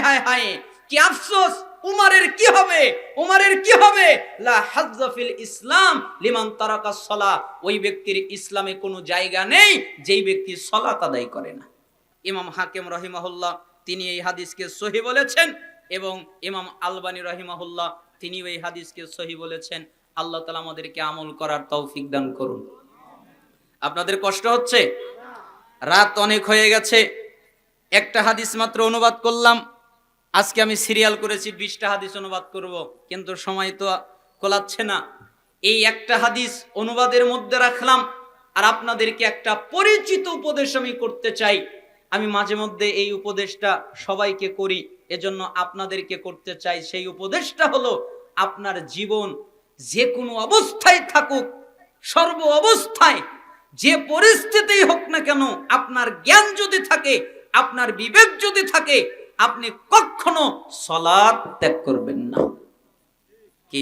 হায় হায় হায়। কি আফসোস? উমারের কি হবে? উমারের কি হবে? লা হাজ্জাফিল ইসলাম লিমান তারাকা সলা। ওই ব্যক্তির ইসলামে কোনো জায়গা নেই, যেই ব্যক্তি সলাত আদায় করে না। ইমাম হাকিম রহিমাহুল্লাহ, তিনি এই হাদিসকে সহি বলেছেন এবং ইমাম আলবানী রহিমাহুল্লাহ, তিনি এই হাদিসকে সহি বলেছেন। আল্লাহ তালা আমাদেরকে আমল করার তৌফিক দান করুন। আপনাদের কষ্ট হচ্ছে? রাত অনেক হয়ে গেছে। একটা হাদিস মাত্র অনুবাদ করলাম। আজকে আমি সিরিয়াল করেছি, বিশটা হাদিস অনুবাদ করব, কিন্তু সময় তো কোলাচ্ছে না। এই একটা হাদিস অনুবাদের মধ্যে রাখলাম, আর আপনাদেরকে একটা পরিচিত উপদেশ আমি করতে চাই। আমি মাঝে মধ্যে এই উপদেশটা সবাইকে করি, এজন্য আপনাদেরকে করতে চাই। সেই উপদেশটা হলো, আপনার জীবন যে কোনো অবস্থায় থাকুক, সর্ব অবস্থায়, যে পরিস্থিতি হোক না কেন, আপনার জ্ঞান যদি থাকে, আপনার বিবেক যদি থাকে আপনি কখনো সলাদ ত্যাগ করবেন না। কি,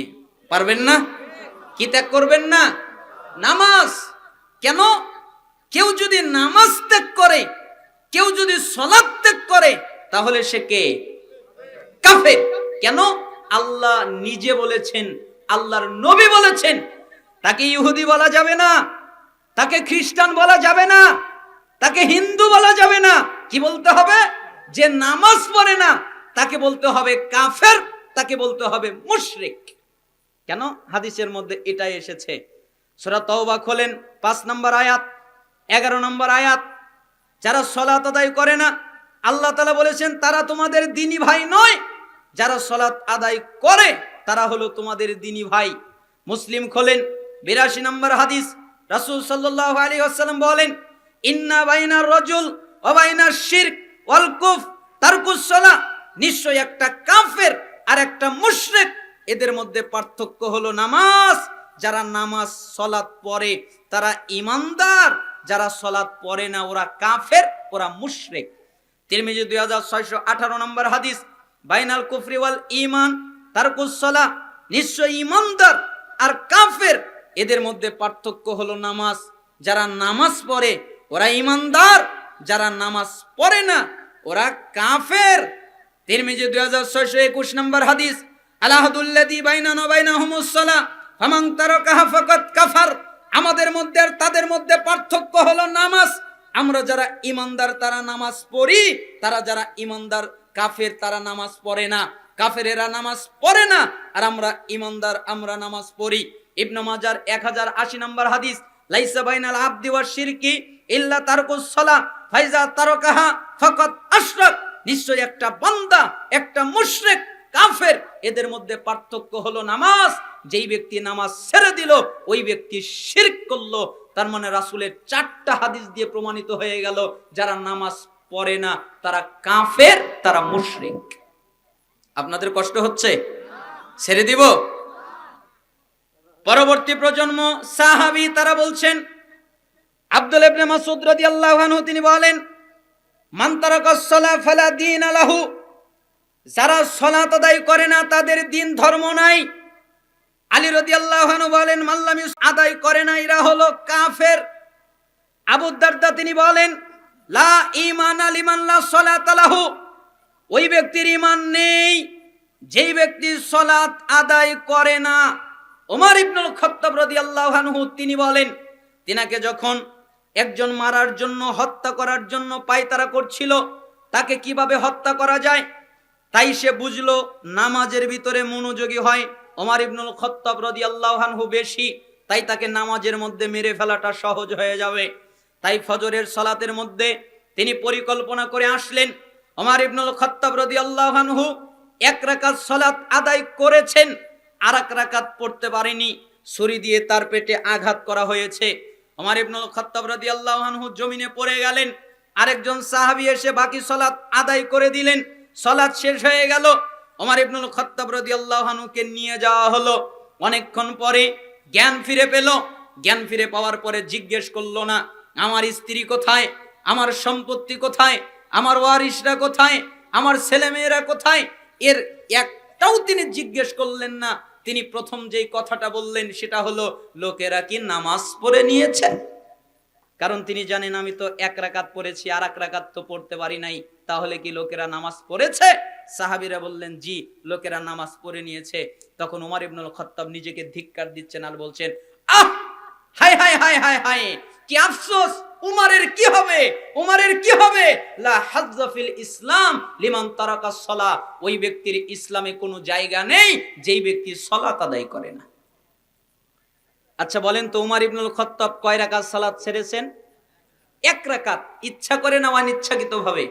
পারবেন না? কি ত্যাগ করবেন না? নামাজ। কেন? কেউ যদি নামাজ ত্যাগ করে, কেউ যদি সলাদ ত্যাগ করে, তাহলে সে কে? কাফের। কেন? আল্লাহ নিজে বলেছেন, আল্লাহর নবী বলেছেন, তাকে ইহুদি বলা যাবে না, তাকে খ্রিস্টান বলা যাবে না, তাকে হিন্দু বলা যাবে না। কি বলতে হবে? যে নামাজ পড়ে না, তাকে বলতে হবে কাফের, তাকে বলতে হবে মুশরিক। কেন? হাদিসের মধ্যে এটাই এসেছে। সূরা তওবা খোলেন, পাঁচ নম্বর আয়াত, এগারো নম্বর আয়াত। যারা সলাত আদায় করে না, আল্লাহ তালা বলেছেন, তারা তোমাদের দিনী ভাই নয়। যারা সলাত আদায় করে, তারা হলো তোমাদের দিনী ভাই। মুসলিম খোলেন, বিরাশি নম্বর হাদিস, রাসূল সাল্লাল্লাহু আলাইহি ওয়াসাল্লাম বলেন, ইন্না বাইনা রজুল ওয়া বাইনা শিরক। ওয়াল কুফ, তারকুস সালাহ নিশ্চয় একটা কাফের আর একটা মুশরিক। এদের মধ্যে পার্থক্য হলো নামাজ। যারা নামাজ সলাত পড়ে, তারা ইমানদার। যারা সলাত পড়ে না, ওরা কাফের, ওরা মুশরিক। তিরমিজি দুই হাজার ছয়শো আঠারো নম্বর হাদিস, বাইনাল কুফরি ওয়াল ইমান তারকুস সালাহ নিশ্চয় ইমানদার আর কাফের। এদের মধ্যে পার্থক্য হলো নামাজ। যারা নামাজ পড়ে, ওরা ইমানদার। যারা নামাজ পড়ে না ওরা কাফের। তিরমিজি দুই হাজার ছয়শো একুশ নম্বর হাদিস আলাহাদুল্লাদি বাইনান বাইনাহুমুসসালাহ ফামান তারাকাহা ফাকাত কাফার। আমাদের মধ্যে আর তাদের মধ্যে পার্থক্য হলো নামাজ। আমরা যারা ইমানদার তারা নামাজ পড়ি, তারা যারা ইমানদার কাফের, তারা নামাজ পড়ে না। কাফেরেরা নামাজ পড়ে না, আর আমরা ইমানদার আমরা নামাজ পড়ি। ইবনে মাজার এক হাজার আশি নম্বর হাদিস, লাইসা বাইনাল আবদি ওয়া শিরকি ইল্লা তারকুস সালাহ। ফাইজা তারকাহা ফাকাত আশরাক। নিশ্চয় একটা বান্দা, একটা মুশরিক, কাফের। এদের মধ্যে পার্থক্য হলো নামাজ। যেই ব্যক্তি নামাজ ছেড়ে দিল, ওই ব্যক্তি শিরক করল। তার মানে রাসূলের চারটা হাদিস দিয়ে প্রমাণিত হয়ে গেল, যারা নামাজ পড়ে না, তারা কাফের, তারা মুশরিক। আপনাদের কষ্ট হচ্ছে? ছেড়ে দিব? পরবর্তী প্রজন্ম সাহাবি তারা বলছেন আব্দুল ইবনে মাসউদ রাদিয়াল্লাহু আনহু তিনি বলেন, মান তারাকাস সালাহ ফালা দীন আলাহু যারা সলাত আদায় করে না, তাদের দিন ধর্ম নাই। আলী রাদিয়াল্লাহু আনহু বলেন মাল্লাম আদায় করে না, এরা হলো কাফের। আবু দারদা তিনি বলেন, লা ঈমান আলিমান লা সালাত আলাহু ওই ব্যক্তির ঈমান নেই। যেই ব্যক্তি সলাত আদায় করে না, ওমর ইবনুল খত্তাব রাদিয়াল্লাহু আনহু তিনি বলেন, তিনাকে যখন একজন মারার জন্য, হত্যা করার জন্য পায়তারা করছিল। তাকে কীভাবে হত্যা করা যায়? তাই সে বুঝলো, নামাজের ভিতরে মনোযোগী হয় ওমর ইবনুল খত্তাব রাদিয়াল্লাহু আনহু বেশি, তাই তাকে নামাজের মধ্যে মেরে ফেলাটা সহজ হয়ে যাবে। তাই ফজরের সলাতের মধ্যে তিনি পরিকল্পনা করে আসলেন। ওমর ইবনুল খত্তাব রাদিয়াল্লাহু আনহু এক রাকাত সলাত আদায় করেছেন আর এক রাকাত পড়তে পারেনি। ছুরি দিয়ে তার পেটে আঘাত করা হয়েছে। ওমর ইবনুল খত্তাব রাদিয়াল্লাহু আনহু জমিনে পড়ে গেলেন। আরেকজন সাহাবী এসে বাকি সালাত আদায় করে দিলেন। সালাত শেষ হয়ে গেল। ওমর ইবনুল খত্তাব রাদিয়াল্লাহু আনহুকে নিয়ে যাওয়া হলো। অনেকক্ষণ পরে জ্ঞান ফিরে পেল। জ্ঞান ফিরে পাওয়ার পরে জিজ্ঞেস করল, না, আমার স্ত্রী কোথায়? আমার সম্পত্তি কোথায়? আমার ওয়ারিসরা কোথায়? আমার ছেলেমেয়েরা কোথায়? এর একটাও তিনি জিজ্ঞেস করলেন না। তিনি প্রথম যেই কথাটা বললেন, সেটা হলো, লোকেরা কি নামাজ পড়ে নিয়েছে? কারণ তিনি জানেন, আমি তো এক রাকাত পড়েছি আর এক রাকাত তো পড়তে পারি নাই। তাহলে কি লোকেরা নামাজ পড়েছে? সাহাবিরা বললেন, জি, লোকেরা নামাজ পড়ে নিয়েছে। তখন উমার ইবনুল খত্তাব নিজেকে ধিক্কার দিচ্ছেন আর বলছেন, আহ হায় হায় হায় হায় হায় কি আফসোস? উমারের কি হবে? উমারের কি হবে? লা হাজ্জা ফিল ইসলাম লিমান তারাকা সলা। ওই ব্যক্তির ইসলামে কোনো জায়গা নেই, যেই ব্যক্তি সলাত আদায় করে না। আচ্ছা বলেন তো উমার ইবনুল খত্তাব কয় রাকাত সালাত ছেড়েছেন? এক রাকাত। ইচ্ছা করে না অনিচ্ছাকৃত ভাবে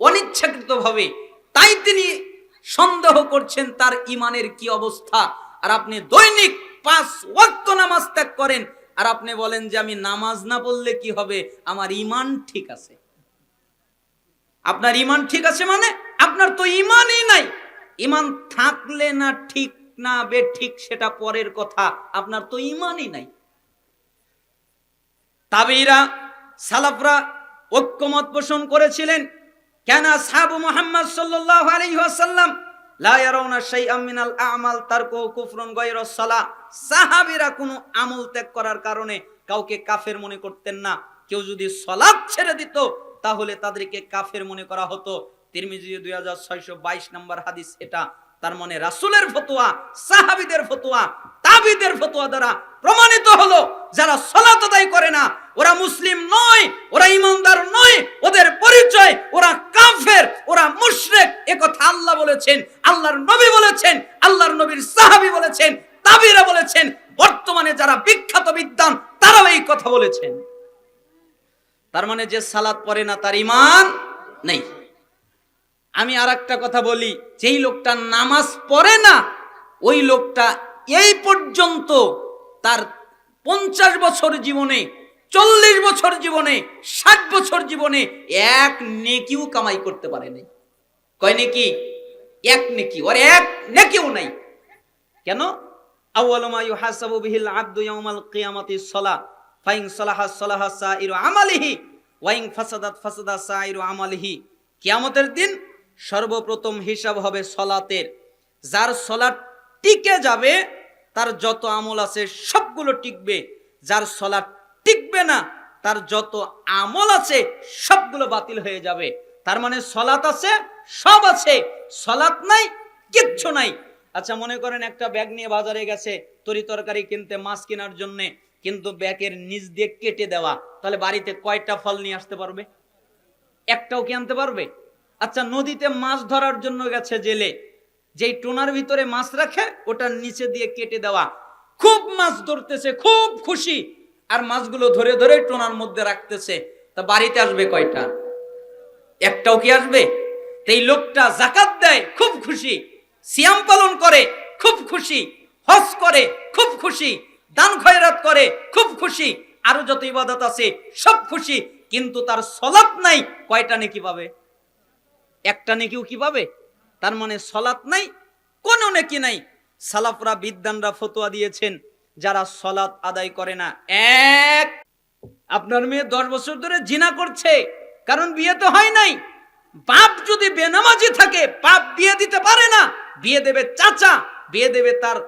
অনিচ্ছাকৃত ভাবে তাই তিনি সন্দেহ করছেন তার ইমানের কি অবস্থা। আর আপনি দৈনিক পাঁচ ওয়াক্ত নামাজ ত্যাগ করেন আর আপনি বলেন যে আমি নামাজ না পড়লে কি হবে? আমার ইমান ঠিক আছে। আপনার ইমান ঠিক আছে মানে আপনার তো ইমানই নাই। ইমান থাকলে না ঠিক না বে ঠিক সেটা পরের কথা। আপনার তো ইমানই নাই। তাবিরা, সালাফরা ঐক্যমত পোষণ করেছিলেন। কেন সাহাবু মোহাম্মদ সাল্লাল্লাহু আলাইহি ওয়াসাল্লাম সাহাবীরা কোনো আমল ত্যাগ করার কারণে কাউকে কাফের মনে করতেন না। কেউ যদি সালাত ছেড়ে দিত, তাহলে তাদেরকে কাফের মনে করা হতো। তিরমিজি দুই হাজার ছয়শো বাইশ নম্বর হাদিস এটা। তার মানে রাসূলের ফতোয়া, সাহাবীদের ফতোয়া, তাবিদের ফতোয়া দ্বারা প্রমাণিত হলো, যারা সলাত আদায় করে না, ওরা মুসলিম নয়, ওরা ইমানদার নয়, ওদের পরিচয়, ওরা কাফের ওরা মুশরিক। কথা আল্লাহ বলেছেন, আল্লাহর নবী বলেছেন, আল্লাহর নবীর সাহাবী বলেছেন, তাবিরা বলেছেন, বর্তমানে যারা বিখ্যাত বিদ্বান, তারাও এই কথা বলেছেন। তার মানে যে সালাত পড়ে না, তার ইমান নেই। আমি আর একটা কথা বলি, যেই লোকটা নামাজ পড়ে না, ওই লোকটা এই পর্যন্ত তার পঞ্চাশ বছর জীবনে চল্লিশ বছর জীবনে, ষাট বছর জীবনে এক নেকিও কামাই করতে পারে নাই। কয় নেকি? এক নেকি। ওর এক নেকিও নাই। কেন? আউয়ালুমা ইউহাসাবু বিহিল আবদু ইয়াউমাল কিয়ামাতি সলা, ফাইন সলাহা সলাহা সাইরু আমালিহি, ওয়াইন ফাসাদাত ফাসাদা সাইরু আমালিহি। কিয়ামতের দিন সর্বপ্রথম হিসাব হবে সলাতের। যার সলাট টিকে যাবে, তার যত আমল আছে সবগুলো টিকবে। যার সলাট টিকবে না। তার যত আমল আছে, সবগুলো বাতিল হয়ে যাবে। তার মানে সলাত আছে, সব আছে। সলাত নাই, কিচ্ছু নাই। আচ্ছা মনে করেন একটা ব্যাগ নিয়ে বাজারে গেছে, তরি তরকারি কিনতে, মাছ কেনার জন্যে, কিন্তু ব্যাগের নিচ দিয়ে কেটে দেওয়া। তাহলে বাড়িতে কয়টা ফল নিয়ে আসতে পারবে? একটাও কি আনতে পারবে? আচ্ছা নদীতে মাছ ধরার জন্য গেছে জেলে। যেই টোনার ভিতরে মাছ রাখে ওটার নিচে দিয়ে কেটে দেওয়া। খুব মাছ ধরতেছে, খুব খুশি। আর মাছগুলো ধরে ধরে টোনার মধ্যে রাখতেছে। তা বাড়িতে আসবে কয়টা? একটাও কি আসবে? এই লোকটা জাকাত দেয়, খুব খুশি। সিয়াম পালন করে, খুব খুশি। হজ করে, খুব খুশি। দান খয়রাত করে, খুব খুশি। আরও যত ইবাদত আছে, সব খুশি। কিন্তু তার সলাপ নাই, কয়টা নেকি পাবে? একটা নেকিও কি পাবে? তার মানে সলাত নাই, কোনো নেকি নাই। সালাফরা বিদ্যানরা ফতোয়া দিয়েছেন যারা সলাত আদায় করে না, এক, আপনার মেয়ে দশ বছর ধরে জিনা করছে, কারণ বিয়ে তো হয় নাই। বাপ যদি বেনামাজি থাকে, বাপ বিয়ে দিতে পারে না। বিয়ে দেবে চাচা, বিয়ে দেবে তার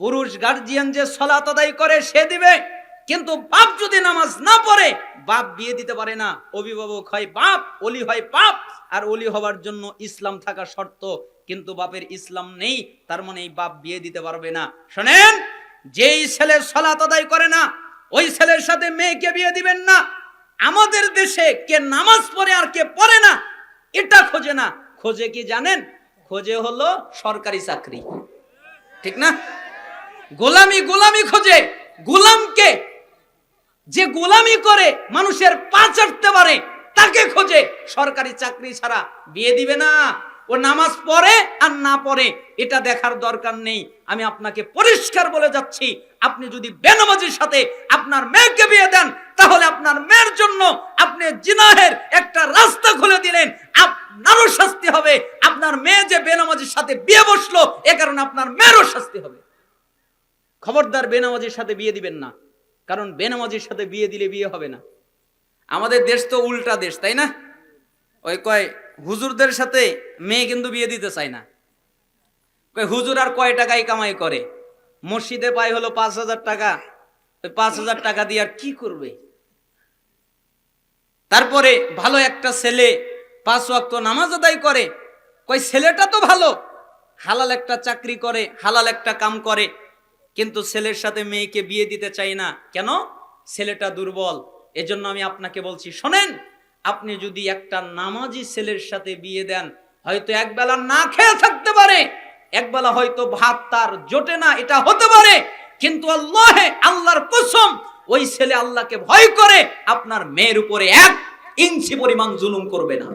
পুরুষ গার্জিয়ান যে সলাত আদায় করে, সে দিবে। কিন্তু বাপ যদি নামাজ না পড়ে, বাপ বিয়ে দিতে পারে না। অভিভাবক হয় বাপ, অলি হয় বাপ, আর অলি হবার জন্য ইসলাম থাকা শর্ত। কিন্তু বাপের ইসলাম নেই, তার মানে এই বাপ বিয়ে দিতে পারবে না। শোনেন যেই ছেলে সলাত আদায় করে না, ওই ছেলের সাথে মেয়েকে বিয়ে দিবেন না। আমাদের দেশে কে নামাজ পড়ে আর কে পড়ে না, এটা খোঁজে না। খোঁজে কি জানেন? খোঁজে হলো সরকারি চাকরি। ঠিক না? গোলামি গোলামি খোঁজে। গোলামকে যে গোলামি করে, মানুষের পা চাটতে পারে, তাকে খোঁজে। সরকারি চাকরি ছাড়া বিয়ে দিবে না। ও নামাজ পড়ে আর না পড়ে, এটা দেখার দরকার নেই। আমি আপনাকে পরিষ্কার বলে যাচ্ছি, আপনি যদি বেনামাজির সাথে আপনার মেয়েকে বিয়ে দেন, তাহলে আপনার মেয়ের জন্য আপনি জিনাহের একটা রাস্তা খুলে দিলেন। আপনারও শাস্তি হবে। আপনার মেয়ে যে বেনামাজির সাথে বিয়ে বসল, এ কারণে আপনার মেয়েরও শাস্তি হবে। খবরদার বেনামাজির সাথে বিয়ে দিবেন না, কারণ বেনামাজির সাথে বিয়ে দিলে বিয়ে হবে না। আমাদের দেশ তো উল্টা দেশ, তাই না? ওই কয় হুজুরদের সাথে মেয়ে কিন্তু বিয়ে দিতে চায় না। হুজুর আর কয় টাকাই কামাই করে? মসজিদে পায় হলো পাঁচ হাজার টাকা। পাঁচ হাজার টাকা দিয়ে আর কি করবে? তারপরে ভালো একটা ছেলে পাঁচ ওয়াক্ত নামাজ আদায় করে। কই ছেলেটা তো ভালো। হালাল একটা চাকরি করে, হালাল একটা কাম করে। কিন্তু ছেলের সাথে মেয়েকে বিয়ে দিতে চাই না। কেন? ছেলেটা দুর্বল। এজন্য আমি আপনাকে বলছি, শোনেন আপনি যদি একটা নামাজি ছেলের সাথে বিয়ে দেন, হয়তো একবেলা না খেয়ে থাকতে পারে। একবেলা হয়তো ভাত তার জোটে না, এটা হতে পারে। কিন্তু আল্লাহে, আল্লাহর কসম, ওই ছেলে আল্লাহকে ভয় করে আপনার মেয়ের উপরে এক ইঞ্চি পরিমাণ জুলুম করবে না।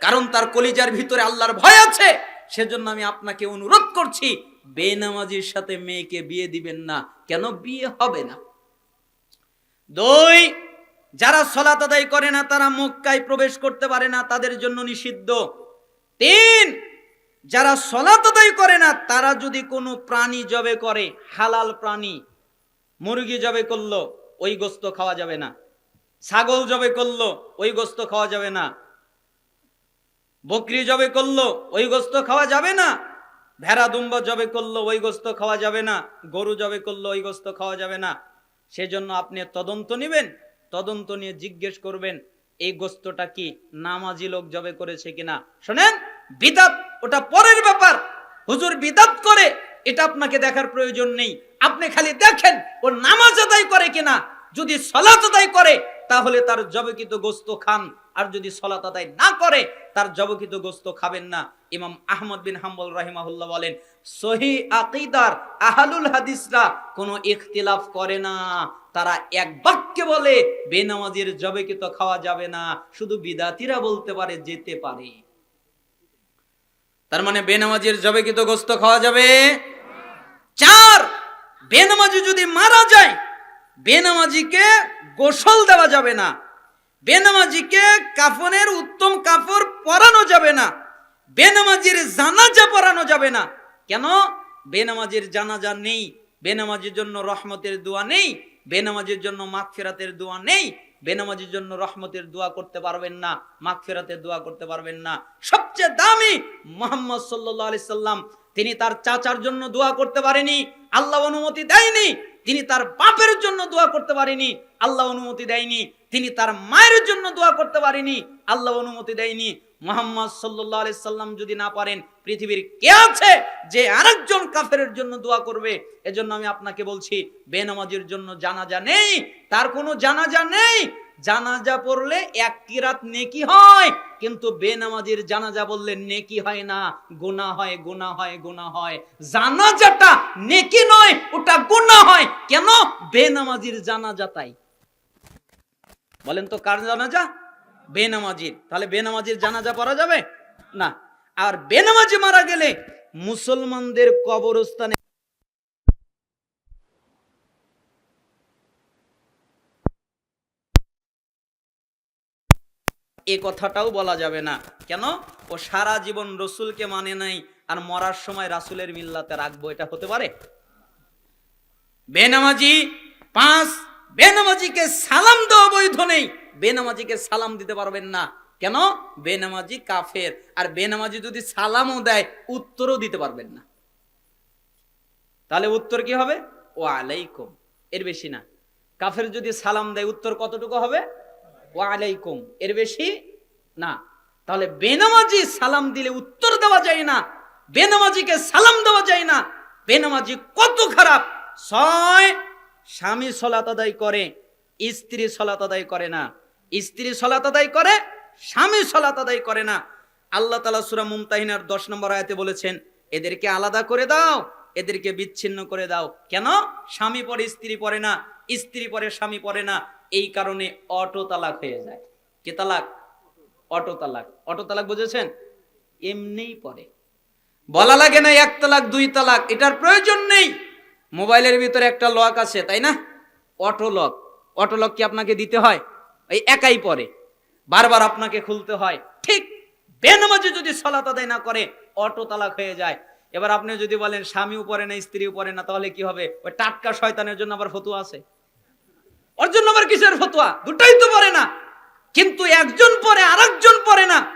কারণ তার কলিজার ভিতরে আল্লাহর ভয় আছে। সেজন্য আমি আপনাকে অনুরোধ করছি, বেনামাজির সাথে মেয়েকে বিয়ে দিবেন না। কেন? বিয়ে হবে না। দুই যারা সলাত আদায় করে না, তারা মক্কায় প্রবেশ করতে পারে না, তাদের জন্য নিষিদ্ধ। তিন, যারা সলাত আদায় করে না, তারা যদি কোনো প্রাণী জবে করে, হালাল প্রাণী, মুরগি জবে করল, ওই গোস্ত খাওয়া যাবে না। ছাগল জবে করল, ওই গোস্ত খাওয়া যাবে না। বকরি জবে করল, ওই গোস্ত খাওয়া যাবে না। ভেড়া দুম্বা জবে করল, ওই গোস্ত খাওয়া যাবে না। গরু জবে করল, ওই গোস্ত খাওয়া যাবে না। সেজন্য আপনি তদন্ত নেবেন। তদন্ত নিয়ে জিজ্ঞেস করবেন, এই গোস্তটা কি নামাজি লোক জবে করেছে কিনা? শোনেন, বিদাত, ওটা পরের ব্যাপার। হুজুর বিদাত করে, এটা আপনাকে দেখার প্রয়োজন নেই। আপনি খালি দেখেন, ও নামাজ আদায় করে কিনা। যদি সলাত আদায় করে, তাহলে তার জবকিত গোস্ত খান। আর যদি সলাত আদায় না করে, তার জবকিত গোস্ত খাবেন না। ইমাম আহমদ বিন হাম্বল রাহিমাহুল্লাহ বলেন, সহি আকিদার আহালুল হাদিসরা কোনো ইখতিলাফ করে না। তারা এক বাক্যে বলে, বেনামাজির জবেকিত খাওয়া যাবে না, শুধু বিদাতিরা বলতে পারে, যেতে পারে। তার মানে বেনামাজির জবেকিত গোস্ত খাওয়া যাবে? চার, বেনামাজি যদি মারা যায়, বেনামাজিকে গোসল দেওয়া যাবে না। বেনামাজিকে কাফনের উত্তম কাপড় পরানো যাবে না, বেনামাজির জানাজা পরানো যাবে না। কেন? বেনামাজির জানাজা নেই, বেনামাজির জন্য রহমতের দোয়া নেই, বেনামাজির জন্য মাগফিরাতের দোয়া নেই, বেনামাজির জন্য রহমতের দোয়া করতে পারবেন না মাগফিরাতের দোয়া করতে পারবেন না। সবচেয়ে দামি মোহাম্মদ আলাইহি সাল্লাম, তিনি তার চাচার জন্য দোয়া করতে পারেনি, আল্লাহ অনুমতি দেয়নি তিনি তার বাপের জন্য দোয়া করতে পারেনি, আল্লাহ অনুমতি দেয়নি। তিনি তার মায়ের জন্য দোয়া করতে পারেনি, আল্লাহ অনুমতি দেয়নি। মোহাম্মদ সাল্লাহ সাল্লাম যদি না পারেন, পৃথিবীর কে আছে যে আরেকজন কাফের জন্য দোয়া করবে? এজন্য আমি আপনাকে বলছি, বেনামাজির জন্য জানাজা নেই, তার কোনো জানাজা নেই। জানাজা পড়লে এক কিরাত নেকি হয়, কিন্তু বেনামাজির জানাজা বললে নেকি হয় না, গুনাহ হয় গুনাহ হয় গুনাহ হয়। জানাজাটা নেকি নয়, ওটা গুনাহ হয়। কেন? বেনামাজির জানাজা তাই। বলেন তো কার জানাজা? বেনামাজির। তাহলে বেনামাজির জানাজা পড়া যাবে? না। আর বেনামাজি মারা গেলে মুসলমানদের কবরস্থানে এ কথাটাও বলা যাবে না। কেন? ও সারা জীবন রসুলকে মানে নাই, আর মরার সময় রাসুলের মিল্লাতে রাখব, এটা হতে পারে? বেনামাজি, পাঁচ, বেনামাজিকে সালাম দেওয়া বৈধ নেই। বেনামাজিকে সালাম দিতে পারবেন না। কেন? বেনামাজি কাফের, আর বেনামাজি যদি সালামও দেয়, উত্তরও দিতে পারবেন না। তাহলে উত্তর কি হবে? ও আলাইকুম এর বেশি না। কাফের যদি সালাম দেয়, উত্তর কতটুকু হবে? ও আলাইকুম এর বেশি না। তাহলে বেনামাজি সালাম দিলে উত্তর দেওয়া যায় না। বেনামাজিকে সালাম দেওয়া যায় না। বেনামাজি কত খারাপ। ছয়, স্বামী সলাত আদায় করে, স্ত্রী সলাত আদায় করে না। স্ত্রী সলাত আদায় করে, স্বামী সলাত আদায় করে না। আল্লাহ তালা সুরা মুমতাহিনার দশ নম্বর আয়াতে বলেছেন, এদেরকে আলাদা করে দাও, এদেরকে বিচ্ছিন্ন করে দাও। কেন? স্বামী পরে, স্ত্রী পরে না। স্ত্রী পরে, স্বামী পরে না। এই কারণে অটো তালাক হয়ে যায়। কে তালাক? অটো তালাক। অটো তালাক বুঝেছেন? এমনিই পরে বলা লাগে না এক তালাক, দুই তালাক, এটার প্রয়োজন নেই। মোবাইলের ভিতরে একটা লক আছে, তাই না? Auto lock. অটো লক কি আপনাকে দিতে হয়? এই একাই পরে বারবার আপনাকে খুলতে হয়। ঠিক বেনামাজি যদি সলাত আদায় না করে, অটো তালাক হয়ে যায়। এবার আপনি যদি বলেন স্বামী উপরে না স্ত্রী উপরে না, তাহলে কি হবে? ওই টাটকা শয়তানের জন্য আবার ফতুয়া আছে। ওর জন্য আবার কিসের ফতুয়া? দুটাই তো পরে না। কিন্তু একজন পরে আরেকজন পরে না।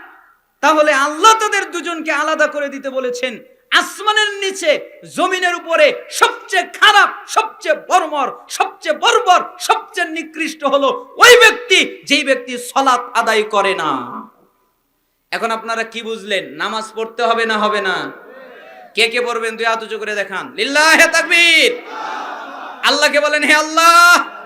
তাহলে আল্লাহ তাদের দুজনকে আলাদা করে দিতে বলেছেন, আসমানের নিচে, জমিনের উপরে সবচেয়ে খারাপ, সবচেয়ে বর্বর সবচেয়ে বর্বর, সবচেয়ে নিকৃষ্ট হলো ওই ব্যক্তি, যেই ব্যক্তি সলাৎ আদায় করে না। এখন আপনারা কি বুঝলেন? নামাজ পড়তে হবে না হবে না? কে কে পড়বেন? দুই হাত করে দেখান। লিল্লাহ তাকবীর। আল্লাহকে বলেন, হে আল্লাহ!